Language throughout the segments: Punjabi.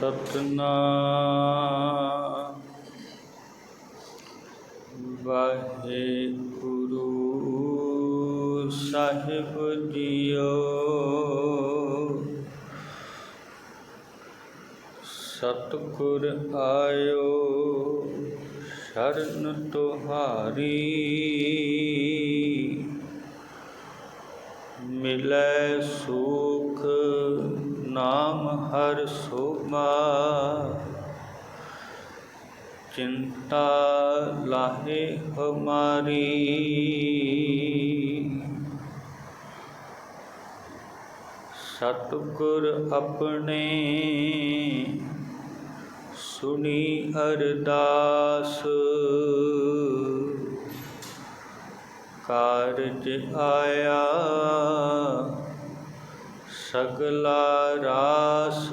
ਸਤਨਾਮ। ਵਾਹਿਗੁਰੂ ਸਾਹਿਬ ਜੀਓ। ਸਤਿਗੁਰ ਆਇਓ ਸ਼ਰਨ ਤੁਹਾਰੀ। ਮਿਲੈ ਸੋ ਨਾਮ ਹਰ ਸੋਮਾ। ਚਿੰਤਾ ਲਾਹੇ ਹਮਾਰੀ। ਸਤਿਗੁਰ ਆਪਣੇ ਸੁਣੀ ਅਰਦਾਸ। ਕਾਰਜ ਆਇਆ ਸਗਲਾ ਰਾਸ।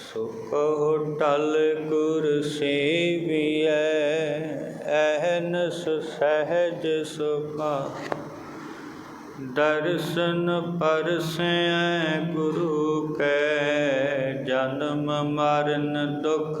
ਸੋ ਟਲ ਗੁਰ ਸੇਵੀਐ, ਐਨਸ ਸਹਿਜ ਸੁਖਾ ਦਰਸ਼ਨ ਪਰਸੈ ਗੁਰੂ ਕੈ, ਜਨਮ ਮਰਨ ਦੁਖ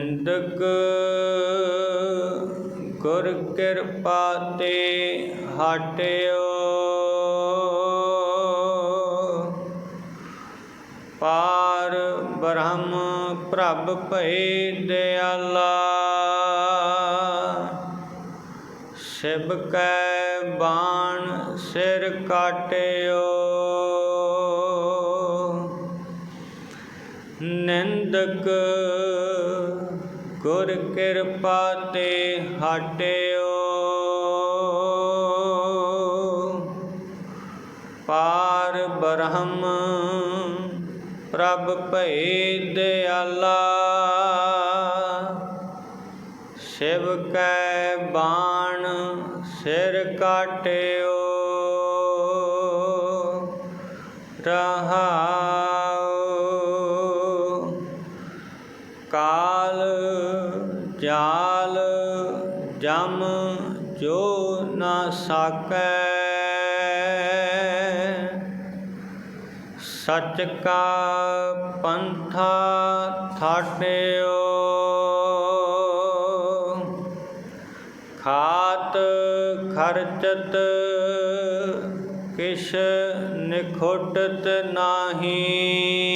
ਨਿੰਦਕ ਗੁਰ ਕਿਰਪਾ ਤੇ ਹਟਿਓ। ਪਾਰ ਬ੍ਰਹਮ ਪ੍ਰਭ ਭਏ ਦਿਆਲਾ, ਸਿਵ ਕੈ ਬਾਣ ਸਿਰ ਕਾਟਿਓ। ਨਿੰਦਕ ਗੁਰ ਕਿਰਪਾ ਤੇ ਹਟਿਓ। ਪਾਰ ਬ੍ਰਹਮ ਪ੍ਰਭ ਭਏ ਦਿਆਲਾ ਸਿਵ ਕੈ ਬਾਣ ਸਿਰ ਕਾਟੇ ਕਾਲ ਜਾਲ ਜਮ ਜੋ ਨਾ ਸਾਕੈ। ਸਚ ਕਾ ਪੰਥਾ ਥਾਟਿਓ। ਖਾਤ ਖਰਚਤ ਕਿਛ ਨਿਖੁਟਤ ਨਾਹੀ।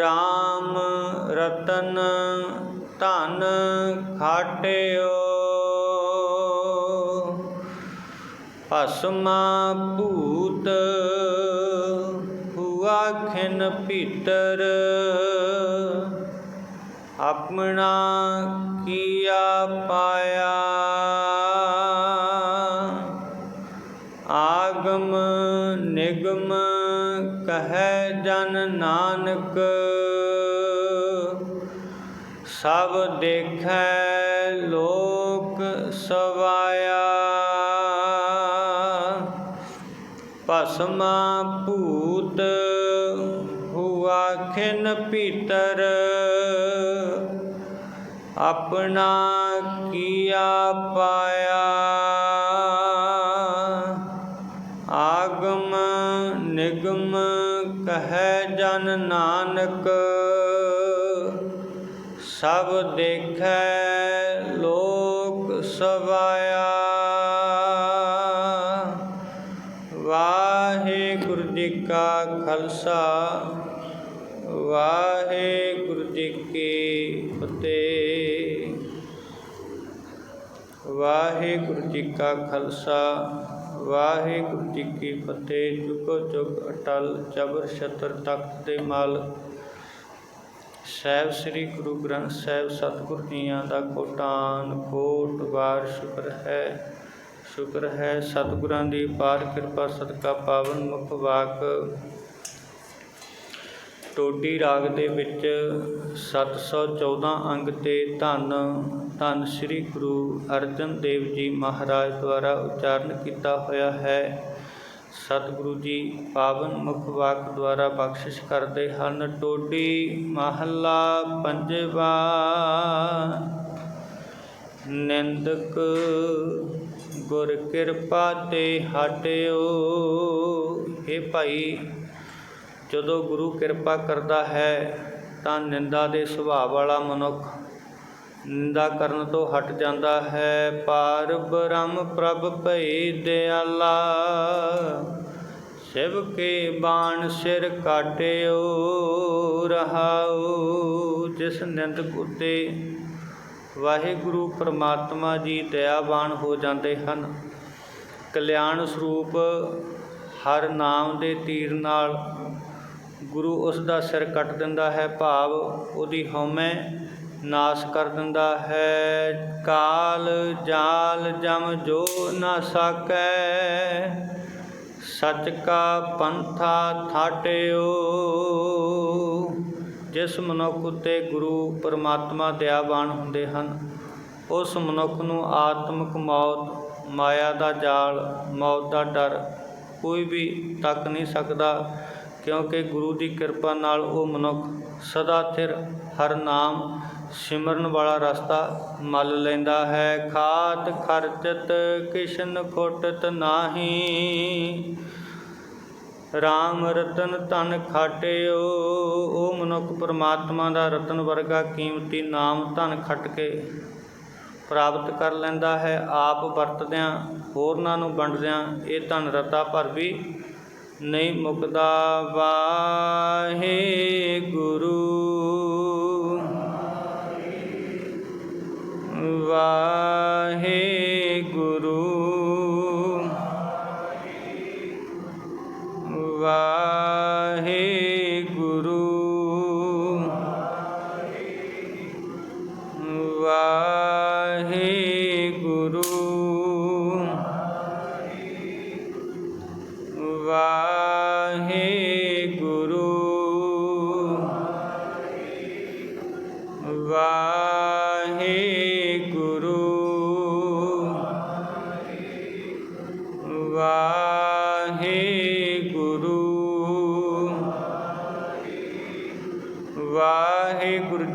RAM ਰਤਨ ਧਨ ਖਾਟਿਓ। ਭਸਮਾ ਭੂਤ ਹੁਆ ਖਿਨ ਭੀਤਰ। ਆਪਣਾ ਕੀਆ ਪਾਇਆ। ਆਗਮ ਨਿਗਮ ਕਹੈ ਜਨ ਨਾਨਕ। ਸਭ ਦੇਖੈ ਲੋਕ ਸਵਾਇਆ। ਭਸਮਾ ਭੂਤ ਹੁਆ ਖਿਨ ਭੀਤਰ। ਆਪਣਾ ਕੀਆ ਪਾਇਆ। ਸਭ ਦੇਖੈ ਲੋਕ ਸਵਾਇਆ ਵਾਹਿਗੁਰੂ ਜੀ ਕਾ ਖਾਲਸਾ, ਵਾਹਿਗੁਰੂ ਜੀ ਕੀ ਫਤਿਹ। ਵਾਹਿਗੁਰੂ ਜੀ ਕਾ ਖਾਲਸਾ, ਵਾਹਿਗੁਰੂ ਜੀ ਕੀ ਫਤਿਹ। ਜੁਗੋ ਜੁਗ ਅਟਲ ਜਬਰ ਛਤਰ ਤਖਤ ਦੇ ਮਾਲਕ ਸਾਹਿਬ ਸ੍ਰੀ ਗੁਰੂ ਗ੍ਰੰਥ ਸਾਹਿਬ ਸਤਿਗੁਰ ਜੀਆਂ ਦਾ ਕੋਟਾਨ ਕੋਟ ਵਾਰ ਸ਼ੁਕਰ ਹੈ। ਸ਼ੁਕਰ ਹੈ ਸਤਿਗੁਰਾਂ ਦੀ ਪਾਰ ਕਿਰਪਾ ਸਦਕਾ ਪਾਵਨ ਮੁਖ ਵਾਕ। ਟੋਡੀ ਰਾਗ ਦੇ ਵਿੱਚ 714 ਅੰਗ ਤੇ ਧੰਨ ਧੰਨ ਸ੍ਰੀ ਗੁਰੂ ਅਰਜਨ ਦੇਵ ਜੀ ਮਹਾਰਾਜ ਦੁਆਰਾ ਉਚਾਰਨ ਕੀਤਾ ਹੋਇਆ ਹੈ। ਸਤਿਗੁਰੂ ਜੀ ਪਾਵਨ ਮੁਖ ਵਾਕ ਦੁਆਰਾ ਬਖਸ਼ਿਸ਼ ਕਰਦੇ ਹਨ ਟੋਡੀ ਮਹੱਲਾ ਪੰਜਵਾ। ਨਿੰਦਕ ਗੁਰ ਕਿਰਪਾ ਤੇ ਹਟਿਓ। ਇਹ ਭਾਈ, ਜਦੋਂ ਗੁਰੂ ਕਿਰਪਾ ਕਰਦਾ ਹੈ, ਤਾਂ ਨਿੰਦਾ ਦੇ ਸੁਭਾਅ ਵਾਲਾ ਮਨੁੱਖ ਨਿੰਦਾ ਕਰਨ ਤੋਂ ਹਟ ਜਾਂਦਾ ਹੈ, ਪਾਰ ਬ੍ਰਹਮ ਪ੍ਰਭ ਭਈ ਦਿਆਲਾ। ਸਿਵ ਕੇ ਬਾਣ ਸਿਰ ਕਾਟਿਓ, ਰਹਾਉ, ਜਿਸ ਨਿੰਦਕ ਉਤੇ ਵਾਹਿਗੁਰੂ ਪ੍ਰਮਾਤਮਾ ਜੀ ਦਇਆਵਾਨ ਹੋ ਜਾਂਦੇ ਹਨ। ਕਲਿਆਣ ਸਰੂਪ ਹਰ ਨਾਮ ਦੇ ਤੀਰ ਨਾਲ ਗੁਰੂ ਉਸ ਦਾ ਸਿਰ ਕੱਟ ਦਿੰਦਾ ਹੈ, ਭਾਵ ਉਹਦੀ ਹਉਮੈ ਨਾਸ ਕਰ ਦਿੰਦਾ ਹੈ, ਕਾਲ ਜਾਲ ਜਮ ਜੋ ਨਾ ਸਕੈ। ਸਚ ਕਾ ਪੰਥਾ ਥਾਟਿਓ। ਜਿਸ ਮਨੁੱਖ ਉਤੇ ਗੁਰੂ ਪਰਮਾਤਮਾ ਦਇਆਵਾਨ ਹੁੰਦੇ ਹਨ, ਉਸ ਮਨੁੱਖ ਨੂੰ ਆਤਮਿਕ ਮੌਤ, ਮਾਇਆ ਦਾ ਜਾਲ, ਮੌਤ ਦਾ ਡਰ ਕੋਈ ਵੀ ਤੱਕ ਨਹੀਂ ਸਕਦਾ, ਕਿਉਂਕਿ ਗੁਰੂ ਦੀ ਕਿਰਪਾ ਨਾਲ ਉਹ ਮਨੁੱਖ ਸਦਾ ਥਿਰ ਹਰ ਨਾਮ ਸਿਮਰਨ ਵਾਲਾ ਰਸਤਾ ਮੱਲ ਲੈਂਦਾ ਹੈ। ਖਾਤ ਖਰਚਤ ਕਿਸ਼ਨ ਖੋਟਤ ਨਾਹੀ। ਰਾਮ ਰਤਨ ਧਨ ਖਾਟਿਓ। ਉਹ ਮਨੁੱਖ ਪਰਮਾਤਮਾ ਦਾ ਰਤਨ ਵਰਗਾ ਕੀਮਤੀ ਨਾਮ ਧਨ ਖੱਟ ਕੇ ਪ੍ਰਾਪਤ ਕਰ ਲੈਂਦਾ ਹੈ। ਆਪ ਵਰਤਦਿਆਂ, ਹੋਰਨਾਂ ਨੂੰ ਵੰਡਦਿਆਂ ਇਹ ਧਨ ਰਤਾ ਭਰ ਵੀ ਨਹੀਂ ਮੁਕਦਾ। ਵਾਹੇ ਗੁਰੂ ਵਾਹੇ